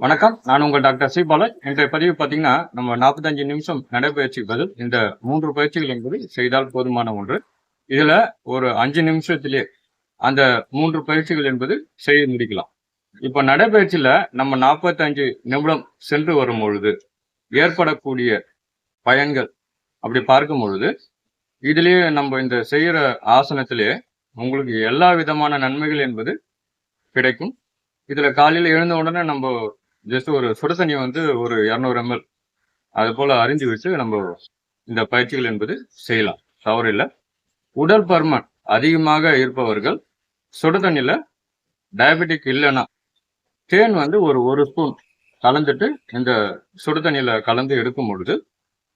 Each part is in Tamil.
வணக்கம். நான் உங்கள் டாக்டர் சி பாலன். இன்றைய பதிவு பார்த்தீங்கன்னா நம்ம நாற்பத்தஞ்சு நிமிஷம் நடைபயிற்சி பதில் இந்த மூன்று பயிற்சிகள் என்பது செய்தால் போதுமான ஒன்று. இதில் ஒரு அஞ்சு நிமிஷத்திலே அந்த மூன்று பயிற்சிகள் என்பது செய்து முடிக்கலாம். இப்போ நடைபயிற்சியில் நம்ம நாற்பத்தஞ்சு நிமிடம் சென்று வரும் பொழுது ஏற்படக்கூடிய பயன்கள் அப்படி பார்க்கும் பொழுது இதுலேயே நம்ம இந்த செய்கிற ஆசனத்திலே உங்களுக்கு எல்லா விதமான நன்மைகள் என்பது கிடைக்கும். இதில் காலையில் எழுந்த உடனே நம்ம ஜஸ்ட் ஒரு சுட தண்ணியை வந்து ஒரு இரநூறு எம்எல் அது போல அறிஞ்சு வச்சு நம்ம இந்த பயிற்சிகள் என்பது செய்யலாம். தவறு இல்லை. உடல் பருமன் அதிகமாக இருப்பவர்கள் சுட தண்ணியில் டயபெட்டிக் இல்லைன்னா தேன் வந்து ஒரு ஒரு ஸ்பூன் கலந்துட்டு இந்த சுடு தண்ணியில் கலந்து எடுக்கும் பொழுது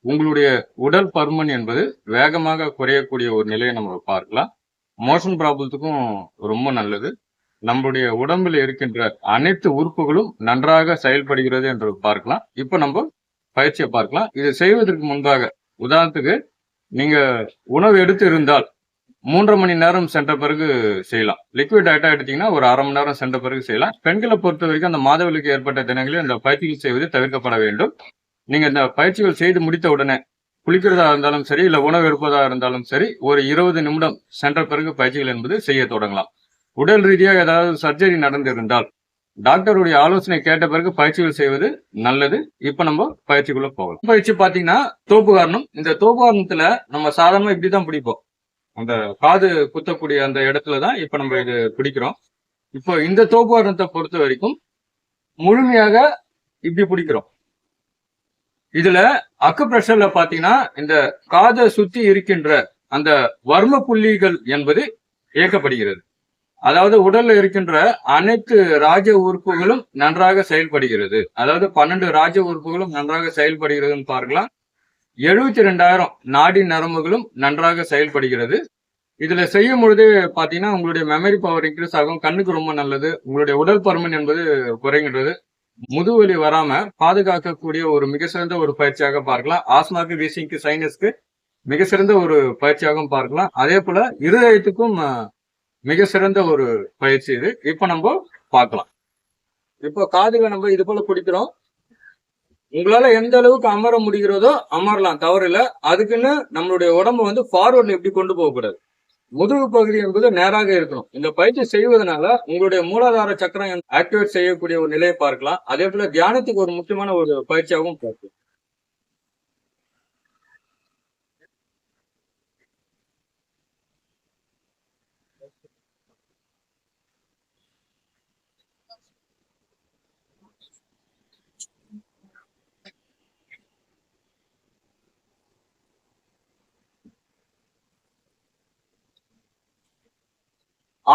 உங்களுடைய உடல் பருமன் என்பது வேகமாக குறையக்கூடிய ஒரு நிலையை நம்ம பார்க்கலாம். மோஷன் ப்ராப்ளத்துக்கும் ரொம்ப நல்லது. நம்முடைய உடம்புல இருக்கின்ற அனைத்து உறுப்புகளும் நன்றாக செயல்படுகிறது என்று பார்க்கலாம். இப்போ நம்ம பயிற்சியை பார்க்கலாம். இதை செய்வதற்கு முன்பாக உதாரணத்துக்கு நீங்க உணவு எடுத்து இருந்தால் மூன்றரை மணி நேரம் சென்ற பிறகு செய்யலாம். லிக்விட் ஐட்டா எடுத்தீங்கன்னா ஒரு அரை மணி நேரம் சென்ற பிறகு செய்யலாம். பெண்களை பொறுத்த வரைக்கும் அந்த மாதவிலுக்கு ஏற்பட்ட தினங்களில் இந்த பயிற்சிகள் செய்வது தவிர்க்கப்பட வேண்டும். நீங்க இந்த பயிற்சிகள் செய்து முடித்த உடனே குளிக்கிறதா இருந்தாலும் சரி இல்ல உணவு எடுப்பதா இருந்தாலும் சரி ஒரு இருபது நிமிடம் சென்ற பிறகு பயிற்சிகள் என்பது செய்ய தொடங்கலாம். உடல் ரீதியாக ஏதாவது சர்ஜரி நடந்திருந்தால் டாக்டருடைய ஆலோசனை கேட்ட பிறகு பயிற்சிகள் செய்வது நல்லது. இப்ப நம்ம பயிற்சிக்குள்ள போகலாம். பயிற்சி பாத்தீங்கன்னா தோப்பு காரணம். இந்த தோப்பு காரணத்துல நம்ம சாதாரணமா இப்படிதான் பிடிப்போம். அந்த காது குத்தக்கூடிய அந்த இடத்துலதான் இப்ப நம்ம இது பிடிக்கிறோம். இப்போ இந்த தோப்பு காரணத்தை பொறுத்த வரைக்கும் முழுமையாக இப்படி பிடிக்கிறோம். இதுல அக்கு பிரஷர்ல பாத்தீங்கன்னா இந்த காதை சுத்தி இருக்கின்ற அந்த வர்ம புள்ளிகள் என்பது இயக்கப்படுகிறது. அதாவது உடல்ல இருக்கின்ற அனைத்து ராஜ உறுப்புகளும் நன்றாக செயல்படுகிறது. அதாவது பன்னெண்டு ராஜ உறுப்புகளும் நன்றாக செயல்படுகிறதுன்னு பார்க்கலாம். எழுபத்தி ரெண்டாயிரம் நாடி நரம்புகளும் நன்றாக செயல்படுகிறது. இதுல செய்யும் பொழுது பாத்தீங்கன்னா உங்களுடைய மெமரி பவர் இன்க்ரீஸ் ஆகும். கண்ணுக்கு ரொம்ப நல்லது. உங்களுடைய உடல் பருமன் என்பது குறைகின்றது. முதுவலி வராம பாதுகாக்கக்கூடிய ஒரு மிக சிறந்த ஒரு பயிற்சியாக பார்க்கலாம். ஆஸ்மாக்கு வீசிங்க்கு சைனஸ்க்கு மிக சிறந்த ஒரு பயிற்சியாகவும் பார்க்கலாம். அதே போல இருதயத்துக்கும் மிக சிறந்த ஒரு பயிற்சி இது. இப்போ நம்ம பார்க்கலாம். இப்போ காதுகளை நம்ம இது போல பிடிக்கிறோம். உங்களால எந்த அளவுக்கு அமர முடிகிறதோ அமரலாம் தவறில்ல. அதுக்குன்னு நம்மளுடைய உடம்ப வந்து ஃபார்வர்ட்ல எப்படி கொண்டு போகக்கூடாது? முதுகு பகுதி என்பது நேராக இருக்கணும். இந்த பயிற்சி செய்வதனால உங்களுடைய மூலாதார சக்கரம் ஆக்டிவேட் செய்யக்கூடிய ஒரு நிலையை பார்க்கலாம். அதே போல தியானத்துக்கு ஒரு முக்கியமான ஒரு பயிற்சியாகவும் பார்க்கலாம்.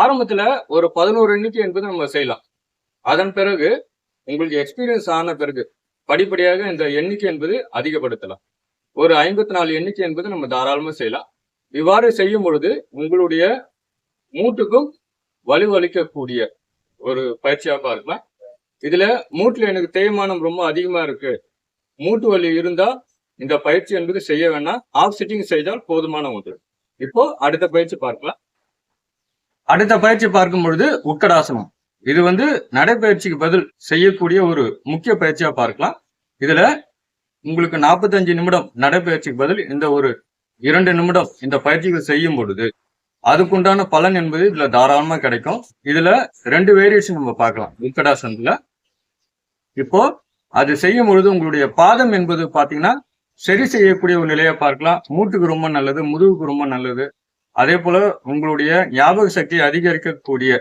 ஆரம்பத்துல ஒரு பதினோரு எண்ணிக்கை என்பது நம்ம செய்யலாம். அதன் பிறகு உங்களுக்கு எக்ஸ்பீரியன்ஸ் ஆன பிறகு படிப்படியாக இந்த எண்ணிக்கை என்பது அதிகப்படுத்தலாம். ஒரு ஐம்பத்தி நாலு எண்ணிக்கை என்பது நம்ம தாராளமா செய்யலாம். இவ்வாறு செய்யும் பொழுது உங்களுடைய மூட்டுக்கும் வலுவளிக்கக்கூடிய ஒரு பயிற்சியாக பார்க்கலாம் இதுல மூட்டுல எனக்கு தேய்மானம் ரொம்ப அதிகமா இருக்கு. மூட்டு வலி இருந்தா இந்த பயிற்சி என்பது செய்ய வேணாம். ஆஃப் சிட்டிங் செய்தால் போதுமான ஒன்று. இப்போ அடுத்த பயிற்சி பார்க்கலாம். அடுத்த பயிற்சி பார்க்கும் பொழுது உட்கடாசனம் இது வந்து நடைப்பயிற்சிக்கு பதில் செய்யக்கூடிய ஒரு முக்கிய பயிற்சியா பார்க்கலாம். இதுல உங்களுக்கு 45 நிமிடம் நடைப்பயிற்சிக்கு பதில் இந்த ஒரு இரண்டு நிமிடம் இந்த பயிற்சிகள் செய்யும் பொழுது அதுக்குண்டான பலன் என்பது இதுல தாராளமா கிடைக்கும். இதுல ரெண்டு வேரியேஷன் நம்ம பார்க்கலாம். உட்கடாசனத்துல இப்போ அது செய்யும் பொழுது உங்களுடைய பாதம் என்பது பாத்தீங்கன்னா சரி செய்யக்கூடிய ஒரு நிலையை பார்க்கலாம். மூட்டுக்கு ரொம்ப நல்லது முதுகுக்கு ரொம்ப நல்லது அதே போல உங்களுடைய ஞாபக சக்தியை அதிகரிக்கக்கூடிய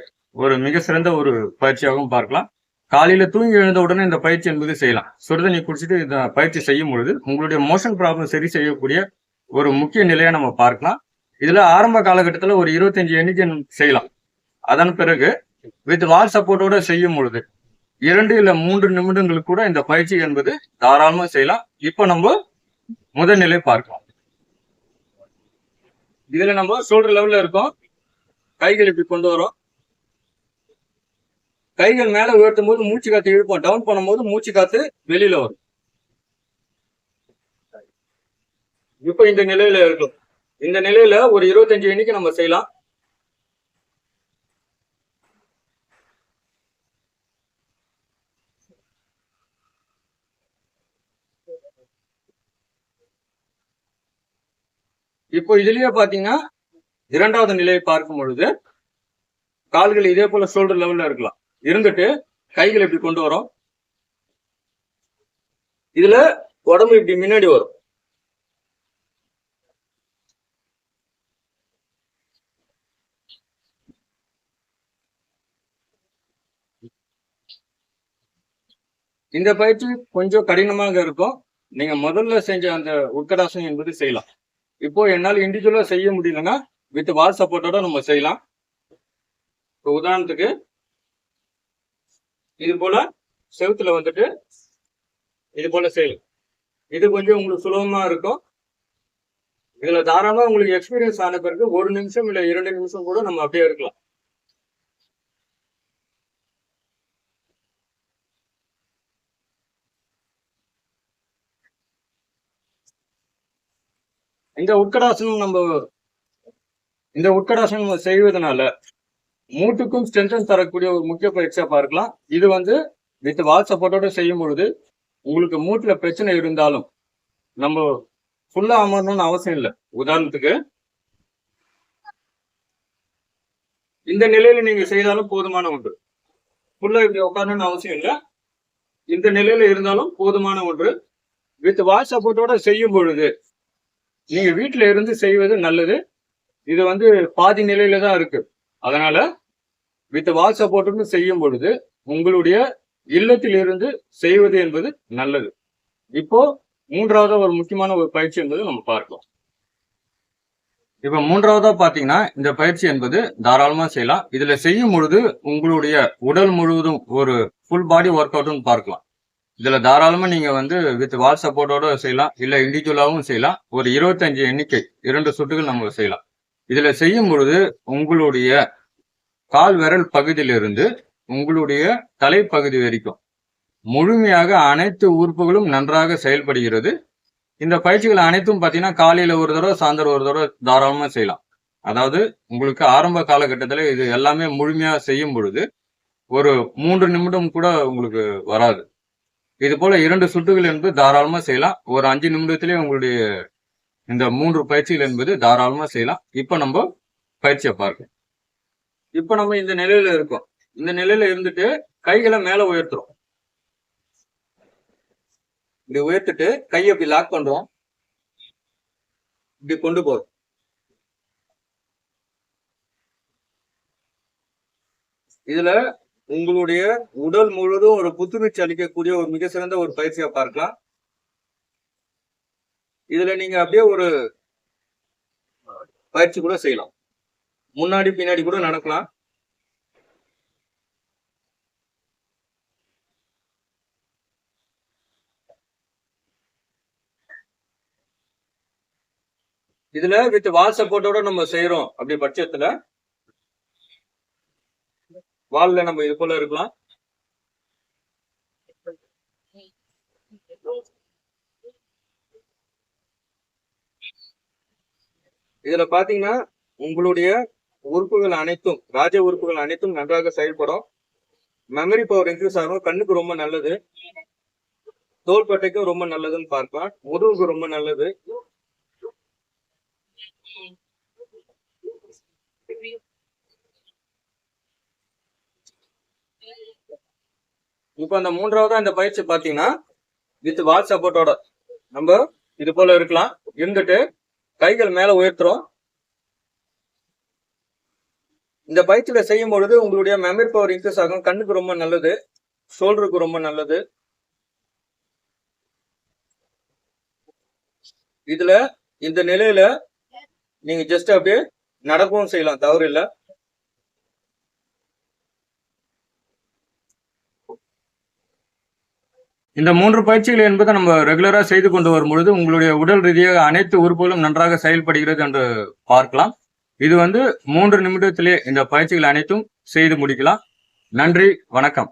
ஒரு மிக சிறந்த ஒரு பயிற்சியாகவும் பார்க்கலாம். காலையில தூங்கி எழுந்த உடனே இந்த பயிற்சி என்பது செய்யலாம். சுடுதண்ணி குடிச்சிட்டு இந்த பயிற்சி செய்யும் பொழுது உங்களுடைய மோஷன் ப்ராப்ளம் சரி செய்யக்கூடிய ஒரு முக்கிய நிலையை நம்ம பார்க்கலாம். இதுல ஆரம்ப காலகட்டத்தில் ஒரு இருபத்தஞ்சு எண்ணிக்கை செய்யலாம். அதன் பிறகு வித் வால் சப்போர்ட்டோட செய்யும் பொழுது இரண்டு இல்ல மூன்று நிமிடங்களுக்கு கூட இந்த பயிற்சி என்பது தாராளமா செய்யலாம். இப்போ நம்ம முதல் நிலை பார்க்கலாம். இதுல நம்ம ஷோல்டர் லெவல்ல இருக்கோம். கைகள் இப்படி கொண்டு வரோம். கைகள் மேல உயர்த்தும் போது மூச்சு காத்து இழுப்போம். டவுன் பண்ணும்போது மூச்சு காத்து வெளியில வரும். இப்ப இந்த நிலையில இருக்கும். இந்த நிலையில ஒரு இருபத்தஞ்சு எண்ணிக்கை நம்ம செய்யலாம். இப்போ இதுலயே பாத்தீங்கன்னா இரண்டாவது நிலையை பார்க்கும் பொழுது கால்கள் இதே போல ஷோல்டர் லெவல்ல இருக்கலாம். இருந்துட்டு கைகள் இப்படி கொண்டு வரும். இதுல உடம்பு இப்படி முன்னாடி வரும். இந்த பயிற்சி கொஞ்சம் கடினமாக இருக்கும். நீங்க முதல்ல செஞ்ச அந்த உட்கடாசனம் என்பது செய்யலாம். இப்போ என்னால் இண்டிவிஜுவலா செய்ய முடியலன்னா வித் வால் சப்போர்ட்டோட நம்ம செய்யலாம். இப்போ உதாரணத்துக்கு இது போல செவுத்துல வந்துட்டு இது போல செய்யலாம் இது கொஞ்சம் உங்களுக்கு சுலபமா இருக்கும். இதுல தாராளமா உங்களுக்கு எக்ஸ்பீரியன்ஸ் ஆன பிறகு ஒரு நிமிஷம் இல்ல இரண்டு நிமிஷம் கூட நம்ம அப்படியே இருக்கலாம். இந்த உட்கடாசனம் நம்ம இந்த உட்கடாசனம் நம்ம செய்வதனால மூட்டுக்கும் ஸ்ட்ரென்தன் தரக்கூடிய ஒரு முக்கிய பயிற்சியாக பார்க்கலாம். இது வந்து வித் வால் சப்போர்ட்டோட செய்யும் பொழுது உங்களுக்கு மூட்டில் பிரச்சனை இருந்தாலும் நம்ம ஃபுல்லாக அமரணும்னு அவசியம் இல்லை. உதாரணத்துக்கு இந்த நிலையில நீங்க செய்தாலும் போதுமான ஒன்று. ஃபுல்லா இப்படி உட்காரணும்னு அவசியம் இல்லை. இந்த நிலையில இருந்தாலும் போதுமான ஒன்று. வித் வால் சப்போர்ட்டோட செய்யும் பொழுது நீங்க வீட்டுல இருந்து செய்வது நல்லது. இது வந்து பாதி நிலையில தான் இருக்கு. அதனால வித் வால் சப்போர்ட்டுன்னு செய்யும் பொழுது உங்களுடைய இல்லத்தில் இருந்து செய்வது என்பது நல்லது. இப்போ மூன்றாவதா ஒரு முக்கியமான ஒரு பயிற்சி என்பது நம்ம பார்க்கலாம். இப்ப மூன்றாவதா பாத்தீங்கன்னா இந்த பயிற்சி என்பது தாராளமா செய்யலாம். இதுல செய்யும் பொழுது உங்களுடைய உடல் முழுவதும் ஒரு ஃபுல் பாடி ஒர்க் அவுட்னு பார்க்கலாம். இதுல தாராளமா நீங்க வந்து வித் வால் சப்போர்ட்டோட செய்யலாம் இல்ல இண்டிவிஜுவலாகவும் செய்யலாம். ஒரு இருபத்தஞ்சு எண்ணிக்கை இரண்டு சுட்டுகள் நம்ம செய்யலாம். இதுல செய்யும் பொழுது உங்களுடைய கால் விரல் பகுதியிலிருந்து உங்களுடைய தலைப்பகுதி வரைக்கும் முழுமையாக அனைத்து உறுப்புகளும் நன்றாக செயல்படுகிறது. இந்த பயிற்சிகள் அனைத்தும் பார்த்தீங்கன்னா காலையில ஒரு தடவை சாயந்தரம் ஒரு தடவை தாராளமாக செய்யலாம். அதாவது உங்களுக்கு ஆரம்ப காலகட்டத்தில் இது எல்லாமே முழுமையாக செய்யும் பொழுது ஒரு மூன்று நிமிடம் கூட உங்களுக்கு வராது. இது போல இரண்டு சுட்டுகள் என்பது தாராளமா செய்யலாம். ஒரு அஞ்சு நிமிடத்திலே உங்களுடைய இந்த மூன்று பயிற்சிகள் என்பது தாராளமா செய்யலாம். இப்ப நம்ம பயிற்சியை பார்க்கலாம் இப்ப நம்ம இந்த நிலையில இருக்கோம். இந்த நிலையில இருந்துட்டு கைகளை மேல உயர்த்துறோம். இப்படி உயர்த்திட்டு கையை இப்படி லாக் பண்றோம். இப்படி கொண்டு போறோம். இதுல உங்களுடைய உடல் முழுவதும் ஒரு புத்துணர்ச்சி அளிக்கக்கூடிய ஒரு மிக சிறந்த ஒரு பயிற்சியை பார்க்கலாம். இதுல நீங்க அப்படியே ஒரு பயிற்சி கூட செய்யலாம். முன்னாடி பின்னாடி கூட நடக்கலாம். இதுல வித் வால் சப்போர்ட்டோட நம்ம செய்யறோம் அப்படி பட்சத்துல வால்ல நம்ம இது போல இருக்கலாம். இதுல பாத்தீங்கன்னா உங்களுடைய உறுப்புகள் அனைத்தும் ராஜ உறுப்புகள் அனைத்தும் நன்றாக செயல்படும். மெமரி பவர் இன்க்ரீஸ் ஆகும். கண்ணுக்கு ரொம்ப நல்லது. தோள்பட்டைக்கும் ரொம்ப நல்லதுன்னு பார்க்கலாம். முதுகுக்கு ரொம்ப நல்லது. இப்போ அந்த மூன்றாவதா இந்த பயிற்சி பாத்தீங்கன்னா வித் வால் சப்போர்ட்டோட நம்ம இது போல இருக்கலாம். இருந்துட்டு கைகள் மேல உயர்த்துறோம். இந்த பயிற்சியில செய்யும் பொழுது உங்களுடைய மெமரி பவர் இன்க்ரீஸ் ஆகும். கண்ணுக்கு ரொம்ப நல்லது. ஷோல்டருக்கு ரொம்ப நல்லது. இதுல இந்த நிலையில நீங்க ஜஸ்ட் அப்படியே நடக்கவும் செய்யலாம். தவறு இல்லை. இந்த மூன்று பயிற்சிகள் என்பது நம்ம ரெகுலரா செய்து கொண்டு வரும் பொழுது உங்களுடைய உடல் ரீதியாக அனைத்து உறுப்புகளும் நன்றாக செயல்படுகிறது என்று பார்க்கலாம். இது வந்து மூன்று நிமிடத்திலே இந்த பயிற்சிகள் அனைத்தும் செய்து முடிக்கலாம். நன்றி வணக்கம்.